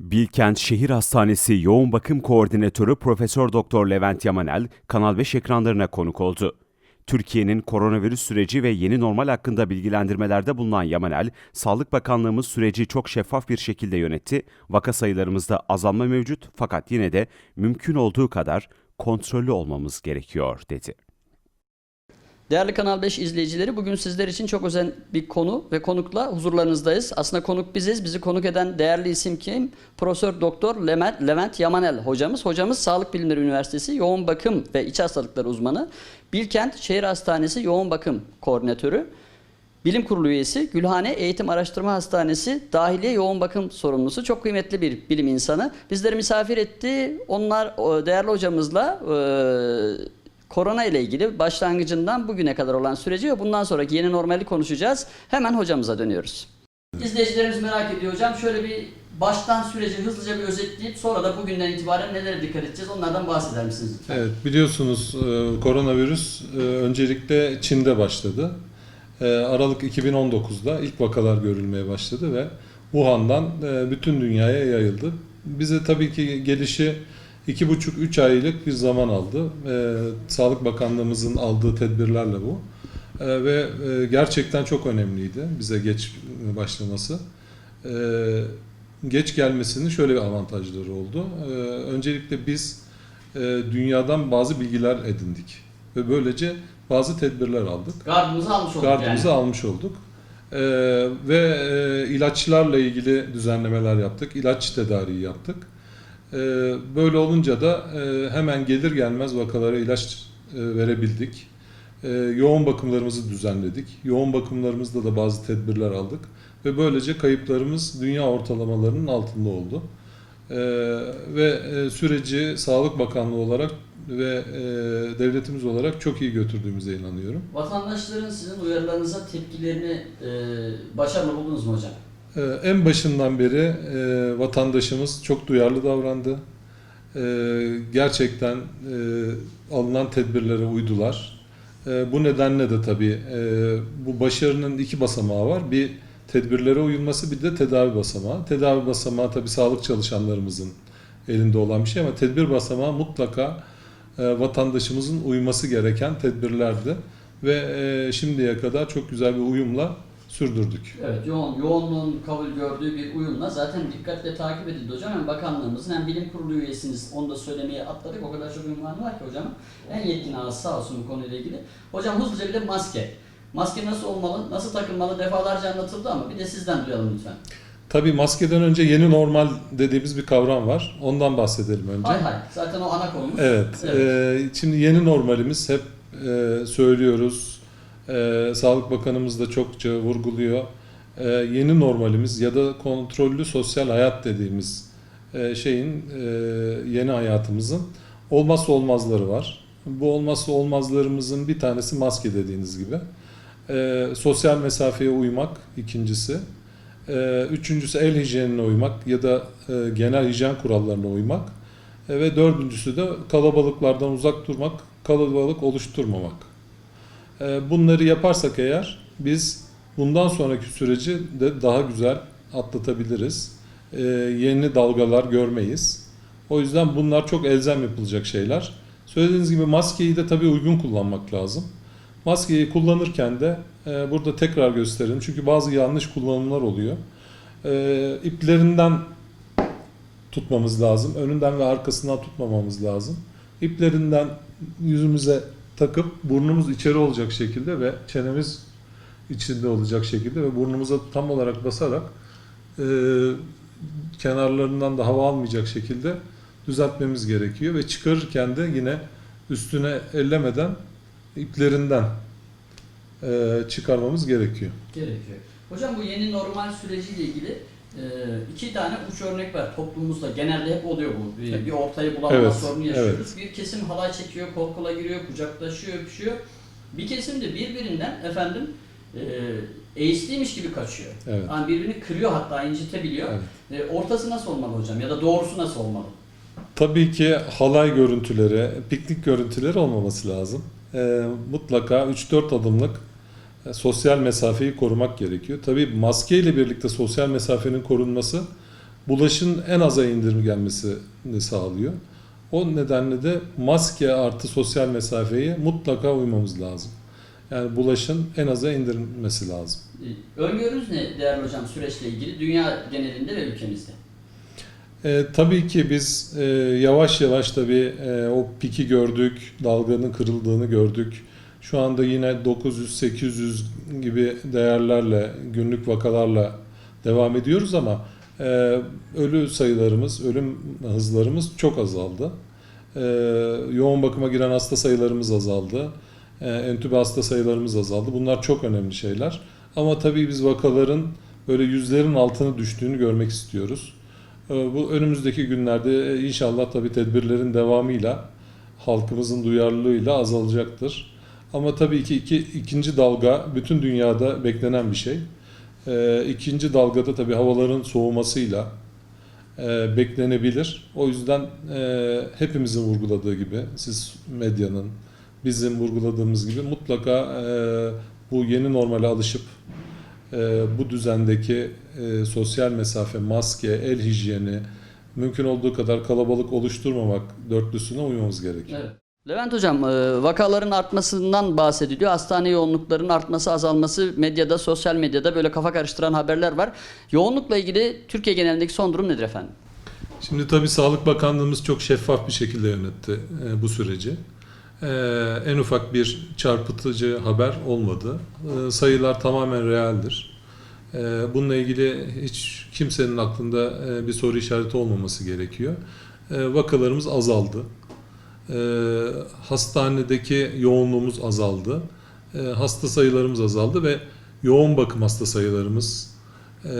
Bilkent Şehir Hastanesi Yoğun Bakım Koordinatörü Profesör Doktor Levent Yamanel, Kanal 5 ekranlarına konuk oldu. Türkiye'nin koronavirüs süreci ve yeni normal hakkında bilgilendirmelerde bulunan Yamanel, Sağlık Bakanlığımız süreci çok şeffaf bir şekilde yönetti. Vaka sayılarımızda azalma mevcut fakat yine de mümkün olduğu kadar kontrollü olmamız gerekiyor dedi. Değerli Kanal 5 izleyicileri bugün sizler için çok özel bir konu ve konukla huzurlarınızdayız. Aslında konuk biziz. Bizi konuk eden değerli isim kim? Profesör Doktor Levent, Levent Yamanel hocamız. Hocamız Sağlık Bilimleri Üniversitesi Yoğun Bakım ve İç Hastalıkları uzmanı. Bilkent Şehir Hastanesi Yoğun Bakım Koordinatörü. Bilim Kurulu üyesi, Gülhane Eğitim Araştırma Hastanesi Dahiliye Yoğun Bakım Sorumlusu. Çok kıymetli bir bilim insanı. Bizleri misafir etti. Onlar değerli hocamızla korona ile ilgili başlangıcından bugüne kadar olan süreci ve bundan sonraki yeni normali konuşacağız. Hemen hocamıza dönüyoruz. İzleyicilerimiz merak ediyor hocam. Şöyle bir baştan süreci hızlıca bir özetleyip sonra da bugünden itibaren nelere dikkat edeceğiz onlardan bahseder misiniz lütfen? Evet biliyorsunuz e, koronavirüs e, öncelikle Çin'de başladı. E, Aralık 2019'da ilk vakalar görülmeye başladı ve Wuhan'dan bütün dünyaya yayıldı. Bize tabii ki gelişi 2,5-3 aylık bir zaman aldı. E, Sağlık Bakanlığımızın aldığı tedbirlerle bu. E, Ve e, gerçekten çok önemliydi bize geç başlaması. E, Geç gelmesinin şöyle bir avantajları oldu. E, Öncelikle biz e, dünyadan bazı bilgiler edindik ve böylece bazı tedbirler aldık. Gardımızı almış olduk Gardımızı yani. almış olduk. E, ve e, ilaçlarla ilgili düzenlemeler yaptık. İlaç tedariği yaptık. E, böyle olunca da e, hemen gelir gelmez vakalara ilaç e, verebildik. E, yoğun bakımlarımızı düzenledik. Yoğun bakımlarımızda da bazı tedbirler aldık. Ve böylece kayıplarımız dünya ortalamalarının altında oldu. Ee, ve e, süreci Sağlık Bakanlığı olarak ve devletimiz olarak çok iyi götürdüğümüze inanıyorum. Vatandaşların sizin uyarılarınıza tepkilerini e, başarılı buldunuz mu hocam? Ee, en başından beri e, vatandaşımız çok duyarlı davrandı. Ee, gerçekten e, alınan tedbirlere uydular. E, bu nedenle de tabii e, bu başarının iki basamağı var. Bir tedbirlere uyulması bir de tedavi basamağı. Tedavi basamağı tabii sağlık çalışanlarımızın elinde olan bir şey ama tedbir basamağı mutlaka vatandaşımızın uyması gereken tedbirlerdi. Ve şimdiye kadar çok güzel bir uyumla sürdürdük. Evet, yoğun, yoğunluğun kabul gördüğü bir uyumla zaten dikkatle takip edildi hocam. Hem bakanlığımızın hem bilim kurulu üyesiniz. Onu da söylemeye atladık. O kadar çok ünvan var ki hocam. En yetkin ağız sağ olsun bu konuyla ilgili. Hocam hızlıca bir de maske. Maske nasıl olmalı, nasıl takılmalı defalarca anlatıldı ama bir de sizden duyalım lütfen. Tabii maskeden önce yeni normal dediğimiz bir kavram var. Ondan bahsedelim önce. Hay hay. Zaten o ana konumuz. Evet. Evet. e, şimdi yeni normalimiz hep e, söylüyoruz. E, Sağlık Bakanımız da çokça vurguluyor. E, yeni normalimiz ya da kontrollü sosyal hayat dediğimiz e, şeyin e, yeni hayatımızın olmazsa olmazları var. Bu olmazsa olmazlarımızın bir tanesi maske dediğiniz gibi. E, sosyal mesafeye uymak ikincisi. E, üçüncüsü el hijyenine uymak ya da e, genel hijyen kurallarına uymak. E, ve dördüncüsü de kalabalıklardan uzak durmak, kalabalık oluşturmamak. E, bunları yaparsak eğer biz bundan sonraki süreci de daha güzel atlatabiliriz. E, yeni dalgalar görmeyiz. O yüzden bunlar çok elzem yapılacak şeyler. Söylediğiniz gibi maskeyi de tabii uygun kullanmak lazım. Maskeyi kullanırken de e, burada tekrar gösterelim. Çünkü bazı yanlış kullanımlar oluyor. E, iplerinden tutmamız lazım. Önünden ve arkasından tutmamamız lazım. İplerinden yüzümüze takıp burnumuz içeri olacak şekilde ve çenemiz içinde olacak şekilde ve burnumuza tam olarak basarak e, kenarlarından da hava almayacak şekilde düzeltmemiz gerekiyor ve çıkarırken de yine üstüne ellemeden iplerinden e, çıkarmamız gerekiyor. Gerekiyor. Hocam bu yeni normal süreciyle ilgili iki tane uç örnek var toplumumuzda. Genelde hep oluyor bu. Bir, bir ortaya bulamama Evet, sorunu yaşıyoruz. Bir kesim halay çekiyor, kol kola giriyor, kucaklaşıyor, öpüşüyor. Bir kesim de birbirinden efendim e, gibi kaçıyor. Evet. Yani birbirini kırıyor hatta incitebiliyor. Evet. E, ortası nasıl olmalı hocam? Ya da doğrusu nasıl olmalı? Tabii ki halay görüntüleri, piknik görüntüleri olmaması lazım. Ee, mutlaka 3-4 adımlık e, sosyal mesafeyi korumak gerekiyor. Tabii maske ile birlikte sosyal mesafenin korunması bulaşın en aza indirgenmesini sağlıyor. O nedenle de maske artı sosyal mesafeye mutlaka uymamız lazım. Yani bulaşın en aza indirilmesi lazım. Ee, Öngörünüz ne değerli hocam süreçle ilgili dünya genelinde ve ülkemizde? E, tabii ki biz e, yavaş yavaş tabii e, o piki gördük, dalganın kırıldığını gördük. Şu anda yine 900-800 gibi değerlerle, günlük vakalarla devam ediyoruz ama e, ölü sayılarımız, ölüm hızlarımız çok azaldı. E, yoğun bakıma giren hasta sayılarımız azaldı. E, entübe hasta sayılarımız azaldı. Bunlar çok önemli şeyler. Ama tabii biz vakaların böyle yüzlerin altına düştüğünü görmek istiyoruz. Ee, Bu önümüzdeki günlerde e, inşallah tabii tedbirlerin devamıyla halkımızın duyarlılığıyla azalacaktır. Ama tabii ki iki, ikinci dalga bütün dünyada beklenen bir şey. Ee, ikinci dalgada tabii havaların soğumasıyla e, beklenebilir. O yüzden e, hepimizin vurguladığı gibi, siz medyanın, bizim vurguladığımız gibi mutlaka e, bu yeni normale alışıp e, bu düzendeki e, sosyal mesafe, maske, el hijyeni mümkün olduğu kadar kalabalık oluşturmamak dörtlüsüne uymamız gerekiyor. Evet. Levent Hocam, e, vakaların artmasından bahsediliyor. Hastane yoğunluklarının artması, azalması medyada, sosyal medyada böyle kafa karıştıran haberler var. Yoğunlukla ilgili Türkiye genelindeki son durum nedir efendim? Şimdi tabii Sağlık Bakanlığımız çok şeffaf bir şekilde yönetti e, bu süreci. E, en ufak bir çarpıtıcı haber olmadı. Sayılar tamamen realdir. Bununla ilgili hiç kimsenin aklında bir soru işareti olmaması gerekiyor. Vakalarımız azaldı. E, hastanedeki yoğunluğumuz azaldı. E, hasta sayılarımız azaldı ve yoğun bakım hasta sayılarımız, e,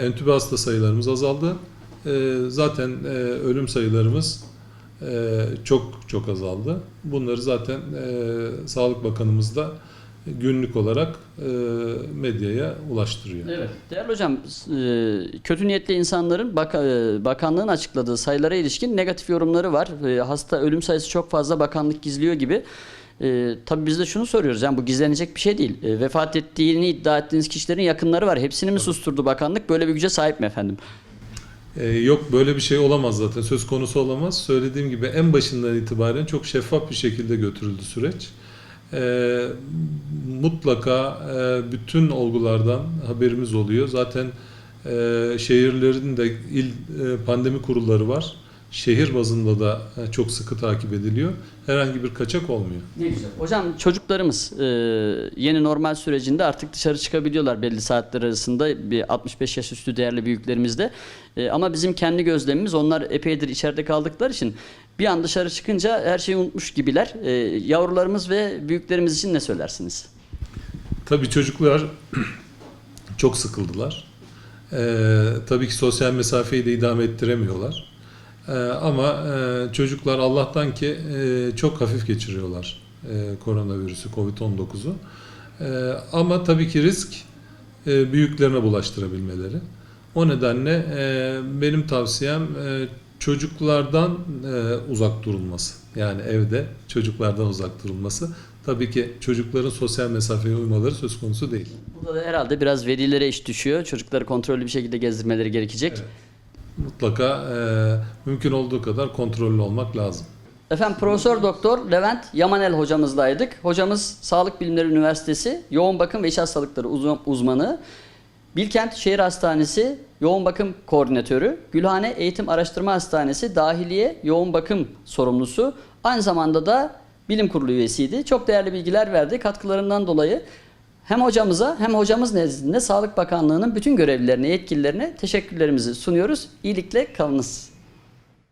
entübe hasta sayılarımız azaldı. Zaten e, ölüm sayılarımız e, çok çok azaldı. Bunları zaten e, Sağlık Bakanımız da günlük olarak e, medyaya ulaştırıyor. Evet. Değerli hocam, e, kötü niyetli insanların baka- e, bakanlığın açıkladığı sayılara ilişkin negatif yorumları var. E, Hasta ölüm sayısı çok fazla bakanlık gizliyor gibi. E, tabii biz de şunu soruyoruz. Yani bu gizlenecek bir şey değil. E, vefat ettiğini iddia ettiğiniz kişilerin yakınları var. Hepsini mi susturdu bakanlık? Böyle bir güce sahip mi efendim? E, yok böyle bir şey olamaz zaten söz konusu olamaz. Söylediğim gibi en başından itibaren çok şeffaf bir şekilde götürüldü süreç. E, mutlaka e, bütün olgulardan haberimiz oluyor. Zaten e, şehirlerin de il e, pandemi kurulları var. Şehir bazında da e, çok sıkı takip ediliyor. Herhangi bir kaçak olmuyor. Ne güzel. Hocam çocuklarımız e, yeni normal sürecinde artık dışarı çıkabiliyorlar belli saatler arasında bir 65 yaş üstü değerli büyüklerimizde. E, ama bizim kendi gözlemimiz onlar epeydir içeride kaldıkları için bir an dışarı çıkınca her şeyi unutmuş gibiler. E, yavrularımız ve büyüklerimiz için ne söylersiniz? Tabii çocuklar çok sıkıldılar. Ee, tabii ki sosyal mesafeyi de idame ettiremiyorlar. Ee, ama e, çocuklar Allah'tan ki e, çok hafif geçiriyorlar e, koronavirüsü, Covid-19'u. E, ama tabii ki risk e, büyüklerine bulaştırabilmeleri. O nedenle e, benim tavsiyem e, çocuklardan e, uzak durulması. Yani evde çocuklardan uzak durulması. Tabii ki çocukların sosyal mesafeye uymaları söz konusu değil. Burada da herhalde biraz velilere iş düşüyor. Çocukları kontrollü bir şekilde gezdirmeleri gerekecek. Evet. Mutlaka e, mümkün olduğu kadar kontrollü olmak lazım. Efendim Profesör Doktor Levent Yamanel hocamızdaydık. Hocamız Sağlık Bilimleri Üniversitesi Yoğun Bakım ve İç Hastalıkları uzman- uzmanı. Bilkent Şehir Hastanesi Yoğun Bakım Koordinatörü, Gülhane Eğitim Araştırma Hastanesi Dahiliye Yoğun Bakım Sorumlusu. Aynı zamanda da bilim kurulu üyesiydi. Çok değerli bilgiler verdi. Katkılarından dolayı hem hocamıza hem hocamız nezdinde Sağlık Bakanlığı'nın bütün görevlilerine, yetkililerine teşekkürlerimizi sunuyoruz. İyilikle kalınız.